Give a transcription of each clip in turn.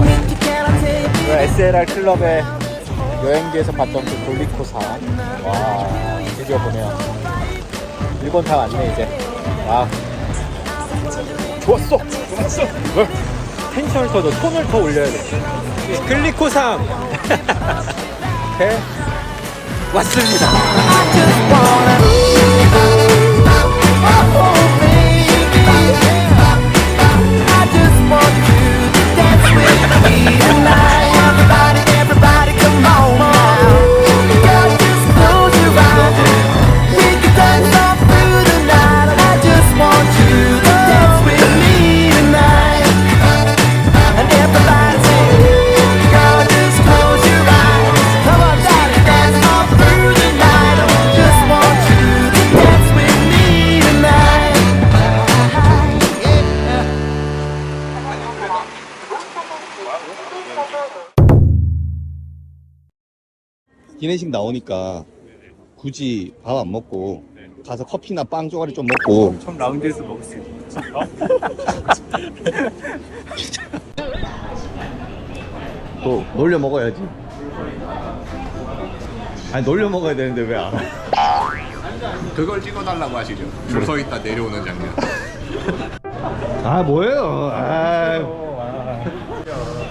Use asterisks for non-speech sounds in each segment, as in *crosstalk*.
2016그 SLR 클럽의 여행지에서 봤던 그 돌리코산 와 드디어 보네요. 일본 다 왔네 이제. 아 좋았어 좋았어. 텐션을 더 톤을 더 올려야 돼. 글리코산 *laughs* 오케이. 왔습니다 기내식 나오니까 굳이 밥 안 먹고 가서 커피나 빵 쪼가리 좀 먹고 처음 라운지에서 먹을 수 있는 *laughs* 또 놀려 먹어야지 아니 놀려 먹어야 되는데 왜안 와? 그걸 찍어달라고 하시죠. 줄 서 있다 내려오는 장면. 아 뭐예요 아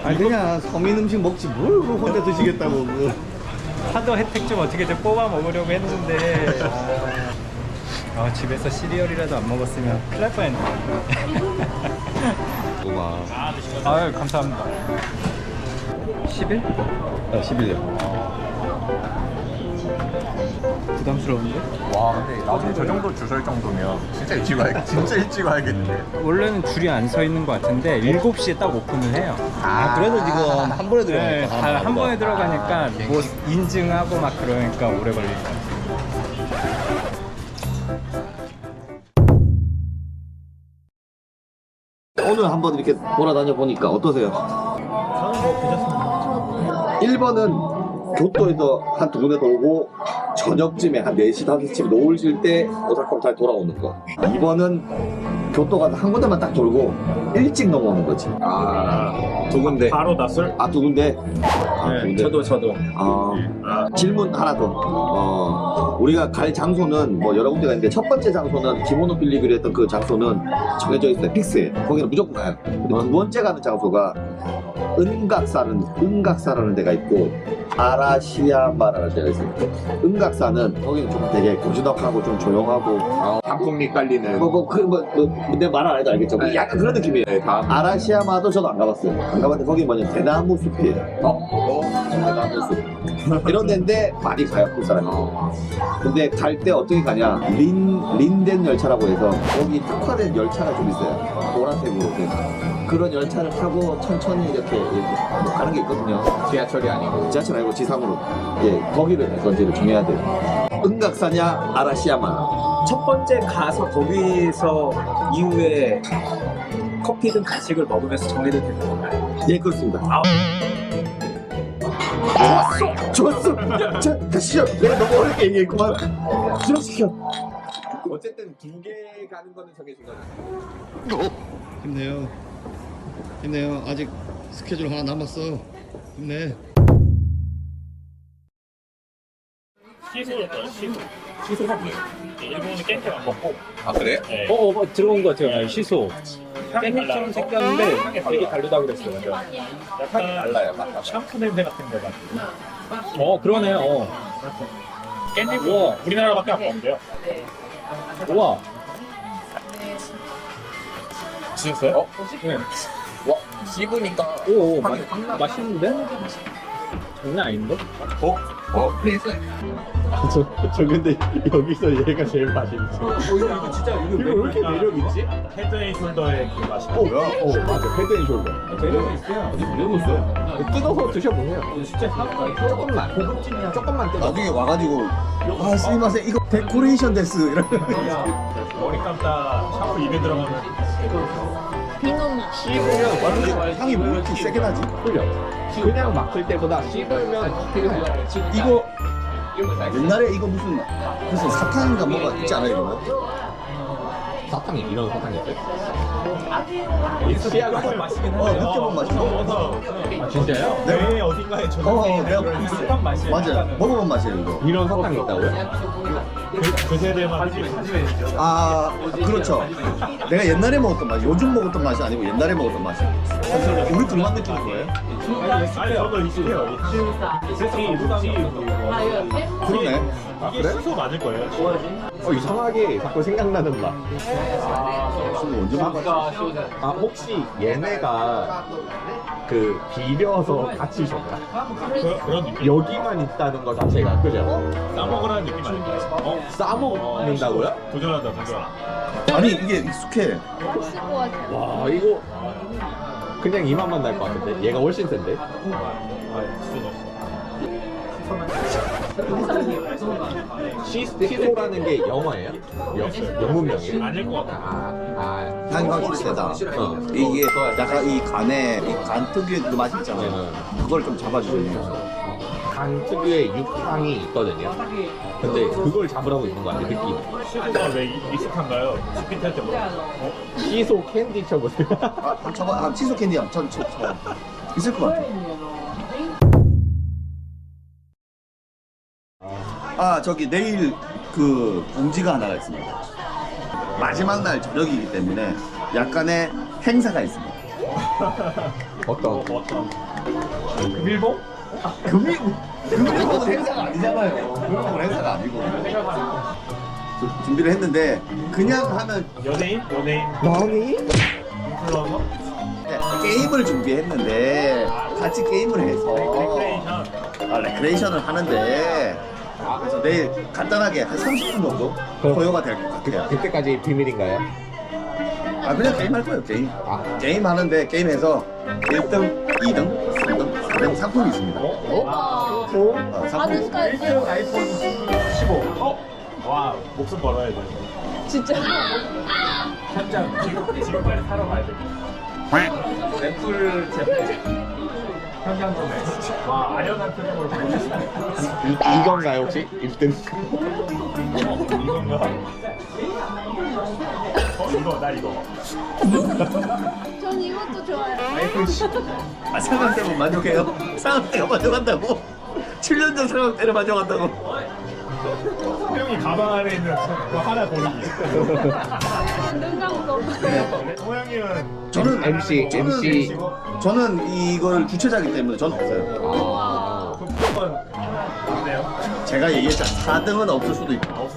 아니 그냥 서민 음식 먹지 뭘 그거 혼자 드시겠다고 그. 하도 혜택 좀 어떻게든 뽑아 먹으려고 했는데. 아, 아, 집에서 시리얼이라도 안 먹었으면 큰일 날 뻔했네. *laughs* 고마 아유 감사합니다. 10일? 아 11년 부담스러운데? 와 근데 나중에 저 정도 줄 설 정도면 진짜 일찍 와야겠 진짜 일찍 와야겠는데. 원래는 줄이 안 서 있는 것 같은데 7시에 딱 오픈을 해요 아 그래도 지금 한 번에 네, 들어가니까 다한 번에 들어가니까 뭐 인증하고 막 그러니까 오래 것 같아요 오늘 한번 이렇게 돌아다녀 보니까 어떠세요? 저는 뭐 괜찮습니다 1번은 교토에서 한 두 군데 돌고 저녁쯤에 한 4시, 5시쯤 노을 질 때 오사카로 다시 돌아오는 거 2번은 교토 가서 한 군데만 딱 돌고 일찍 넘어오는 거지 아두 군데 바로 낯설? 아 두 군데 아, 두 군데 저도 저도 아, 질문 하나 더. 어, 우리가 갈 장소는 뭐 여러 군데가 있는데 첫 번째 장소는 기모노 빌리그리 했던 그 장소는 정해져 있어요. 픽스에. 거기는 무조건 가요. 근데 두 번째 가는 장소가 은각사는 은각사라는 데가 있고 아라시야마라는 데가 있어요. 은각사는 거기는 좀 되게 고즈넉하고 좀 조용하고 아, 단풍잎 깔리는. 뭐 뭐그뭐내 말 안 해도 알겠죠. 뭐 약간 그런 느낌이에요. 네, 다음. 아라시야마도 저도 안 가봤어요. 안 가봤는데 거기 뭐냐 대나무 숲이에요. 어? 대나무 숲. 이런 데인데 많이 가요, 그 사람이. 근데 갈 때 어떻게 가냐? 린, 린덴 열차라고 해서 거기 특화된 열차가 좀 있어요. 보라색으로. 된. 그런 열차를 타고 천천히 이렇게, 이렇게 뭐 가는 게 있거든요. 지하철이 아니고. 지하철 아니고 지상으로. 예, 거기를 갈 건지를 정해야 돼요. 은각사냐, 아라시야마. 첫 번째 가서 거기서 이후에 커피든 간식을 먹으면서 정해도 되는 건가요? 예, 그렇습니다. 아. 좋았어! 좋았어! 자, 가시죠. 내가 너무 어렵게 얘기했구만. 실험시켜. 어쨌든 두 개 가는 거는 정해진 거죠. 힘내요. 힘내요. 아직 스케줄 하나 남았어. 힘내. 시소였어요, 시소. 시소 커피. 일본은 깽깽 안 먹고. 아 그래? 네. 어, 어, 어, 들어온 것 같아요. 시소. 향이 깻잎처럼 향이 되게. 다르다고 그랬어요. 약간 달라요, 맛. 샴푸 냄새 같은 거 같아요. 어, 그러네요. 어. 깻잎 우와. 우리나라밖에 안 먹는데요. 우와. 드셨어요? 어? 네. 와 씹으니까. 오, 오 맛, 맛있는데? 장난 아닌데? 어? 어? 저, 저 근데 여기서 얘가 제일 맛있어. 어, 이거, 이거 진짜 이거 이거 왜 이렇게 매력 있지? 헤드앤숄더의 그 맛이. 어, 뭐야? 어, 맞아. 헤드 앤 숄더. 매력이 있어요. 이러고 있어요. 뜯어서 드셔보세요. 진짜 조금만. 고급진이야. 조금만 뜯어. 나중에 와가지고 아, 스미마세 이거 데코레이션 데스 이런. 머리 감다 샴푸 입에 들어가면 씹으면 향이 뭐 이렇게 세게 나지? 그냥 막을 때보다 씹으면 이거 옛날에 이거 무슨 무슨 사탕인가 뭐가 있지 않아요 이거? 사탕이 이런 사탕이 있어요? 시야가 맛이긴 어, 느껴본 맛이죠. 아, 진짜요? 네 어딘가에 어, 저장돼 내가 있는 비슷한 맛이에요. 맞아요. 먹어본 맛이에요, 이거. 이런 사탕이 있다고요? 그, 그 세대만. 아, 그렇죠. 내가 옛날에 먹었던 맛이, 요즘 먹었던 맛이 아니고 옛날에 먹었던 맛이. 우리 둘만 느끼는 거예요? 아니 저도 익숙해요. 세상이 무당이 그러네. 아, 이게 시소 맞을 거예요. 어, 이상하게 자꾸 생각나는 맛. 술 언제 먹었어? 아, 혹시 얘네가 그 비벼서 같이 줬나? 그, 그런 느낌. 여기만 있다는 거 자체가, 그죠? 싸먹으라는 느낌 아닐까요? 어? 싸먹는다고요? 도전한다 도전. 아니, 이게 익숙해. 있을 것 같아요. 와, 이거 그냥 이 맛만 날 것 같은데? 얘가 훨씬 센데? 아 진짜 맛있어. 시소라는 게 영어예요? 영, 영문명이에요? 아닐 것 같아. 아, 아. 향이 확실히 세다. 어. 이게 약간 이 간에, 이간 특유의 그 맛이 있잖아요. 그걸 좀 잡아주네요. 간 특유의 육향이 있거든요. 근데 그걸 잡으라고 있는 거 같아요, 느낌. 시소가 왜 이- 익숙한가요? 스피드 할때 뭐? 어? 시소 캔디 쳐보세요. 아, 한번 쳐봐. 아, 치소 캔디 한번 쳐, 쳐, 쳐. 있을 것 같아. 아, 저기 내일 그 공지가 하나가 있습니다. 마지막 날 저녁이기 때문에 약간의 행사가 있습니다. 어떤? 어떤? 금일봉? 금이 금일봉은 행사가 아니잖아요. 금일봉은 행사가 아니고 주- 준비를 했는데 그냥 하면 연예인? 연예인? 인플루언서? 네, 게임을 준비했는데 같이 게임을 해서 레크레이션 아, 레크레이션을 하는데 그래서 내일 간단하게 한 30분 정도 소요가 될 것 같아요. 그때까지 비밀인가요? 아 그냥 게임 할 거예요 게임. 아, 게임 하는데 게임에서 1등, 2등, 3등, 4등 상품이 있습니다. 대박. 어, 상품. 받으실까 했어요. 아이폰 15 어? 와 목숨 걸어야 돼 진짜. 현장 지금, 지금 빨리 사러 가야 돼 애플 제품 현장 구매 와 아련한 표정으로 보고 있습니다 이, 이건가요, 혹시? 1등? 어? 이건가? 어 이거 나 이거 전 이것도 좋아요. 아이폰 15아 상황대로 만족해요? 상황대가 만족한다고? 7년 전 상황대를 만족한다고? 형이 가방 안에 있는 거 하나 감고. 호영이는 저는 MC, 저는 MC. 저는 이걸 주최자이기 때문에 저는 없어요. 아, 그 무조건 어때요? 제가 얘기했잖아. 4등은 없을 수도 있고.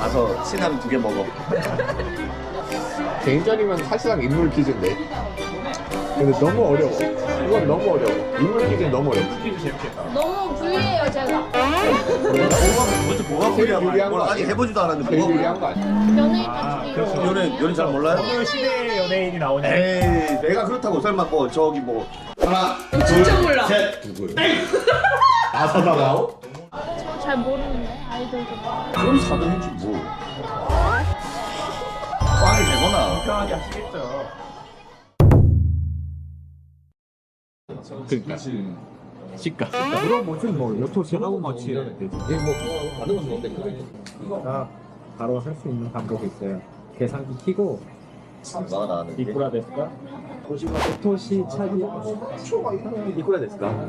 가서 신라면 두개 먹어. 개인전이면 사실상 인물 퀴즈인데. 근데 너무 어려워. 이건 너무 어려워. 인물 퀴즈는 너무 어려워. 재밌겠다 너무 불리해요, 제가. 뭐가 뭐가 제일 유리한 거 아직 아니에요? 해보지도 않았는데 제일 뭐가 유리한 거 아니야? 연예인 아, 같은 그렇죠. 이름. 연애 연애 잘 몰라요? 어느 시대의 연예인이 나오냐 에이 내가 그렇다고 설마 뭐 저기 뭐 하나 진짜 몰라. 셋 누구요? 나서다 나오? 저잘 모르는데, 아이돌 좀. 그럼 4등 했지 뭐 빵이 되거나 편하게 하시겠죠 그니까. 시가. 물어보신 뭐 요토시 하고 마치 이러면 되지. 이게 뭐, 다른 건 뭔데? 가 바로 할 수 있는 방법이 있어요. 계산기 키고 나왔는데 이쿠라 데스까? 요토시 차기 이쿠라 됐을까?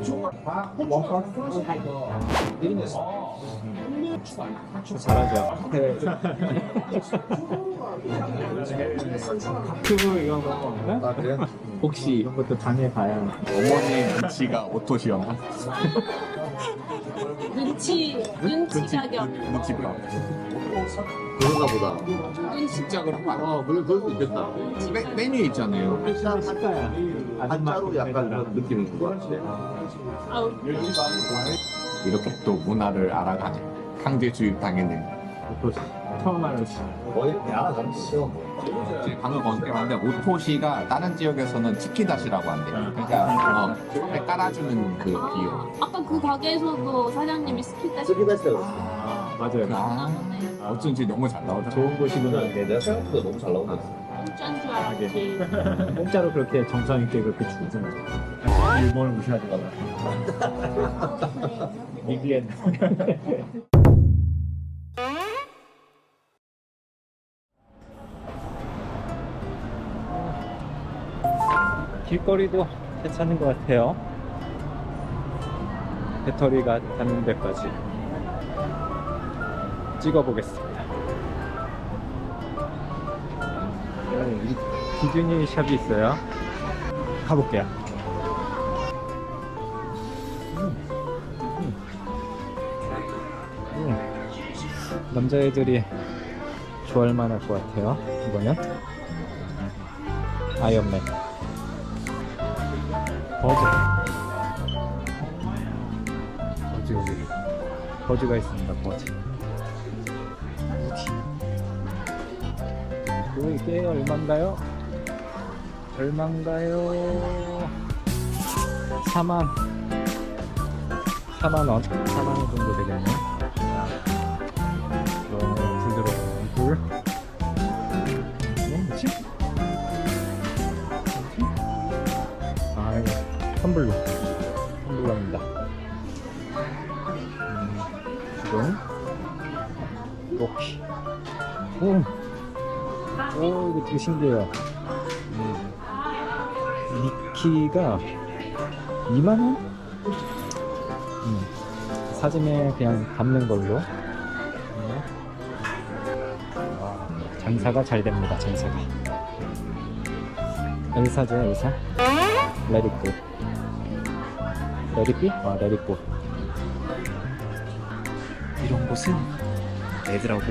잘하죠. 유튜브 이런 거 아, 그래요? 혹시 이런 것도 당해봐야 어머니 눈치가 오토시였나? 눈치, 눈치 자격. 눈치가. 그런가 보다 눈치. 진짜 그런 거 아니야? 어, 그럴 수 있겠다. 메, 메뉴 있잖아요. 시가야. 한자로 약간 그런 느낌인 것 아우. 이렇게 또 문화를 알아가네. 강제 주입 당했네. 요토시 처음 알았어. 이제 방금 검색해봤는데 오토시가 다른 지역에서는 치키다시라고 한대요. 그러니까 어, 회 깔아주는 그 비용. 아까 그 가게에서도 사장님이 스킬 따시 쓰기 다시라고 아, 맞아요. 아, 어쩐지 너무 잘 나오더라. 좋은 곳이구나. 내가 생각보다 너무 잘 나온다 공짜인 줄 알았지. *laughs* 공짜로 그렇게 정성 있게 그렇게 주구나. 일본을 무시하지 마라. 미국엔 *laughs* 길거리도 괜찮은 것 같아요. 배터리가 닿는 데까지 찍어보겠습니다. 음, 디즈니 샵이 있어요. 가볼게요. 남자애들이 좋아할 만할 것 같아요. 이거는 아이언맨. 버즈. 버즈 여기. 버즈가 있습니다. 버즈. 또 이게 얼마인가요? 얼마인가요? 4만 4만 원 4만 원 정도 되겠네 너 텀블러 텀블러입니다. 음, 지금 로키. 오, 오 이거 되게 신기해요. 음, 미키가 2만원? 음, 사진에 그냥 담는 걸로. 음. 와, 장사가 잘 됩니다 장사가. 엘사죠 엘사? 레디고 레디비? 아 레디고 이런 곳은 애들하고 다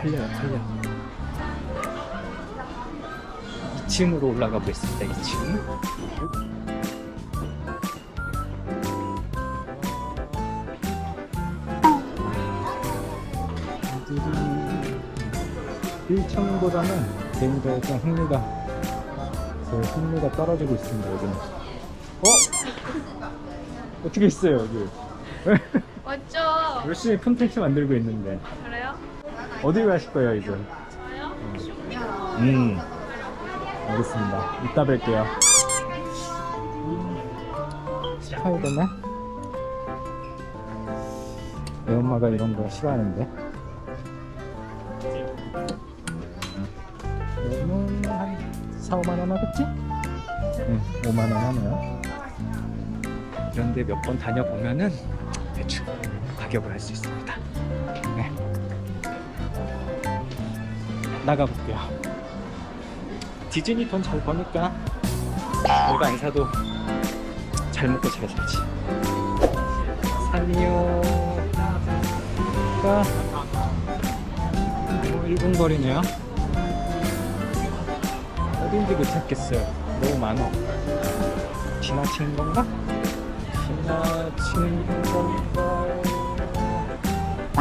틀려요 틀려 2층으로 올라가 보겠습니다 2층 애들이 1층보다는 개인적으로 좀 흥미가 제 흥미가 떨어지고 있습니다 어? 어떻게 있어요 여기? 맞죠? 열심히 콘텐츠 만들고 있는데. 그래요? 어디 가실 거예요 이제 저요? 음. 알겠습니다. 이따 뵐게요. 스파이더맨? 내 엄마가 이런 거 싫어하는데. 이거는 한 4, 5만원 하겠지? 네 5만원 하네요 이런 데 몇 번 다녀보면은 대충 가격을 알 수 있습니다. 네. 나가볼게요. 디즈니 돈 잘 버니까 내가 안 사도 잘 먹고 잘 살지. 뭐 1분 거리네요. 어딘지 못 찾겠어요. 너무 많아. 지나치는 건가? 건가?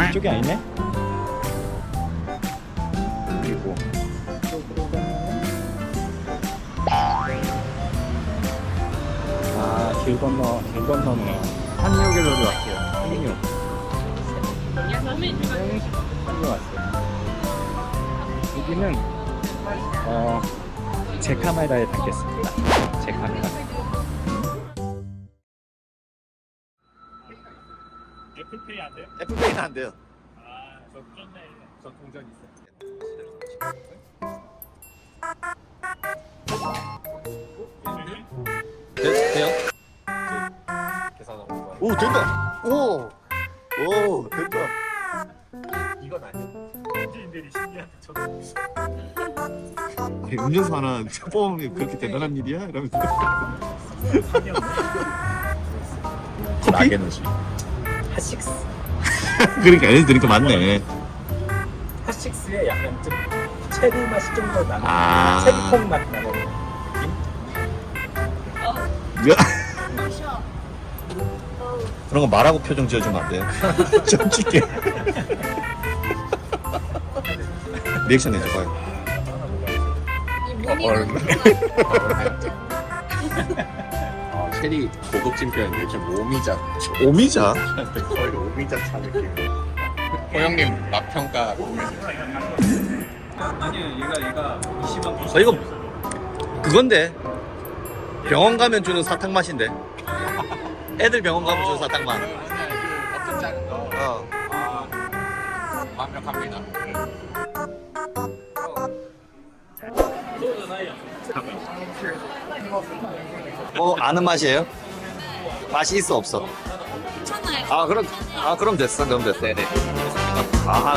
이쪽이 아니네? 그리고 이쪽으로 가면 아, 길 건너, 길 건너네요. 한리오길로도 왔어요. 한리오. 한리오 왔어요. 여기는, 어, 제 카메라에 담겠습니다. 제 카메라. 안 돼요. 아, 저 쩐네. 저 동전 있어요. 돼, 돼요? 계산하고 거오 된다. 오. 오 된다. 이건 아니야. 현지인들이 아니, 운전수 하나 뽑으면 그렇게 대단한 일이야? 이러면서. 커피? 핫식스. *laughs* 그러니까 애들 들으니까 맞네. 핫식스에 약간 좀 체리 맛이 좀 더 나는. 아. 체리콩 맛 나는. *laughs* 그런 거 말하고 표정 지어주면 안 돼요? *laughs* 좀 찍게. 리액션 해줘봐요. 이 몸이 어, 체리 고급진 표현인데 좀 오미자. 오미자? 거의 오미자 차 느낌. 호영님 맛평가 아니요, 얘가 얘가 20만 어, 이거 그건데. 병원 가면 주는 사탕 맛인데. 애들 병원 가면 주는 사탕 맛. 어떤 작은 거 어. 아, 완벽합니다 뭐 아는 맛이에요? 맛이 있어 없어? 괜찮아요. 아 그럼 아 그럼 됐어 그럼 됐어. 네네. 아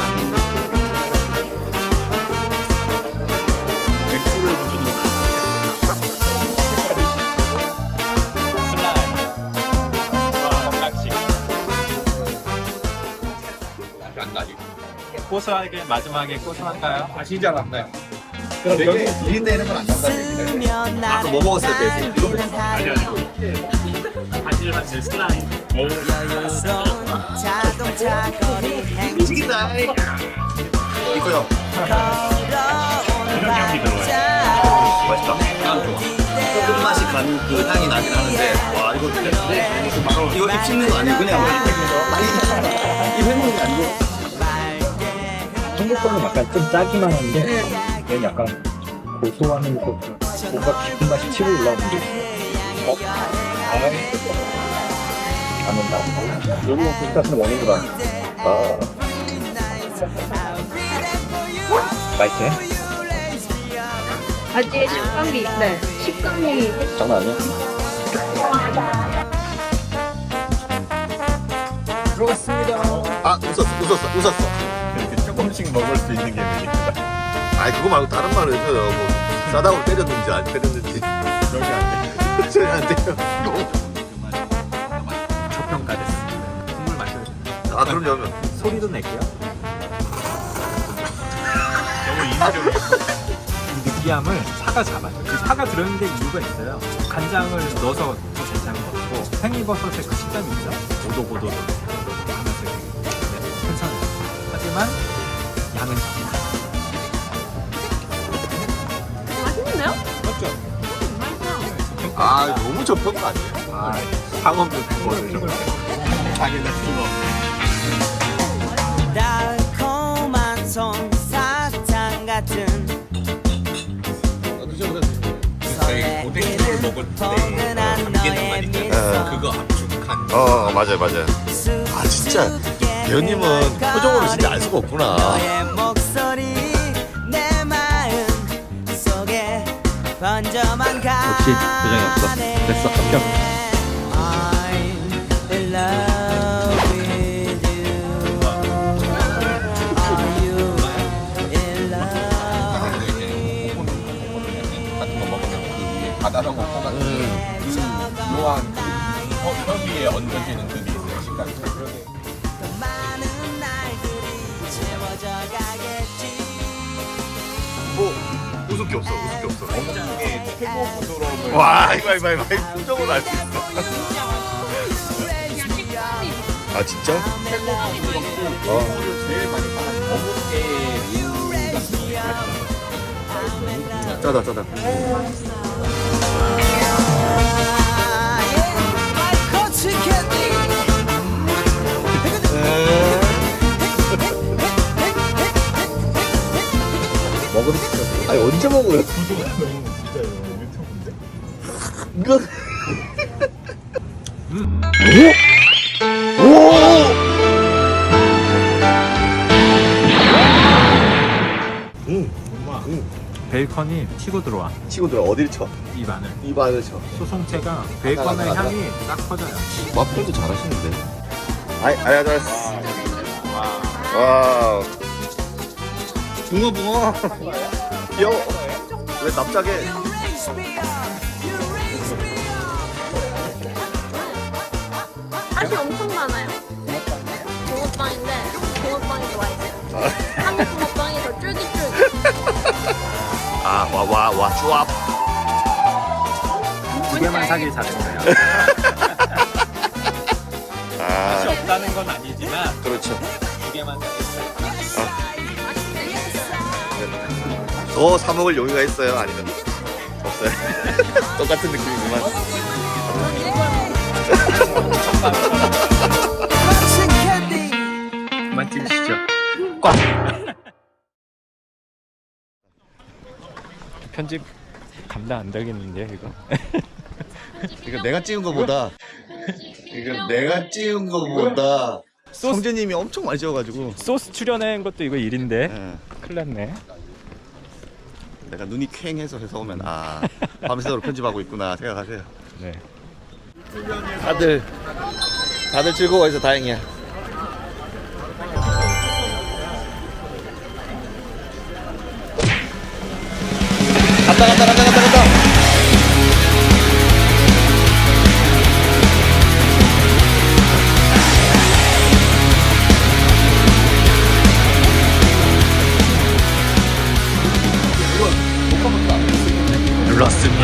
고소하게 마지막에 고소한가요? 아시지 않았나요? 그럼 여기 비린내 이런 건안 난다는 얘기네. 아까 뭐 먹었을 때 이거 아니 아니. 바질만 제 슬라임 튀긴다. 이거요. 이런 향기 들어요. 맛있다. 소금 맛이 간 그 향이 나긴 하는데 와 이거 진짜 이거 입 씹는 거 아니고 그냥 입 헹구는 게 아니고. 한국 거는 약간 좀 짜기만 한데 얘는 약간 고소하면서 뭔가 깊은 맛이 치고 올라오는 게 있어. 어? 안 온다. 여기 먹고 있다는 원인도 안. 아. 맛있어요? 바지의 식감이, 네. 식감이 장난 아니야? 아 웃었어 웃었어 웃었어. 이렇게 조금씩 먹을 수 있는 게 메리트다. 아이 그거 말고 다른 말을 해줘요. 뭐 싸다고 때렸는지 안 때렸는지 여기 안 돼. *laughs* 저희 안 돼요. 저평가됐습니다. 국물 마셔야 돼요. 아 그럼요. 소리도 낼게요. 너무 인위적이에요 이 느끼함을 파가 잡아요. 그 파가 들어있는데 이유가 있어요. 간장을 넣어서 더 괜찮은 거고 팽이버섯의 그 식감이 있죠. 오독오독 하면서 되게 괜찮아요. 하지만 아 너무 저평가 아니에요? 아, 상업도 그거를 좀. 자기는 그거. 달콤한 솜사탕 같은 저희 고등학교를 먹을 때 포근한 너의 미소. 그거 압축한 어 맞아요 맞아요. 아 진짜. 배우님은 표정으로 진짜 알 수가 없구나. 역시 표정이 없어. 됐어, 합격. I'm in love with you Are you in love 같은 거 먹으면 그 위에 그 묘한 그혀 위에 얹어지는 그 웃을 게 없어 웃을 게 없어. 어묵의 최고 부드러움을 와 이거 이거 이거 표정으로 알수 있어. 아 진짜? 최고를 제일 많이 파는 어묵의 류 같은 거 짜다 짜다. 먹으면 진짜. 아니 언제 먹어요? 이거. 베이컨이 치고 들어와. 치고 들어 어딜 쳐? 입 안을. 입 안을 쳐. 소송체가 베이컨의 맞아. 향이 딱 퍼져요. 마플도 잘하시는데. 아이 아야 잘했어. 와. 붕어 붕어. 귀여워. 왜 납작해? 맛이 엄청 많아요. 붕어빵인데, 붕어빵이 좋아해요. 한국 붕어빵이 더 쫄깃쫄깃. 아 와 와와 조합. 두 개만 사길 잘했어요. 아 없다는 건 아니지만 그렇죠. 두 개만 사길 더 사 먹을 용의가 있어요? 아니면 없어요? *laughs* 똑같은 느낌이구만. 그만 찍으시죠. 편집 감당 안 되겠는데요, 이거? 이거 내가 찍은 거보다 이거 내가 찍은 거보다 성재님이 엄청 많이 찍어가지고 소스 출연한 것도 이거 일인데 예. 큰일 났네. 내가 눈이 퀭해서 회사 오면 아 밤새도록 편집하고 있구나 생각하세요. 네. 다들 다들 즐거워해서 다행이야. 간다 간다 간다 간다.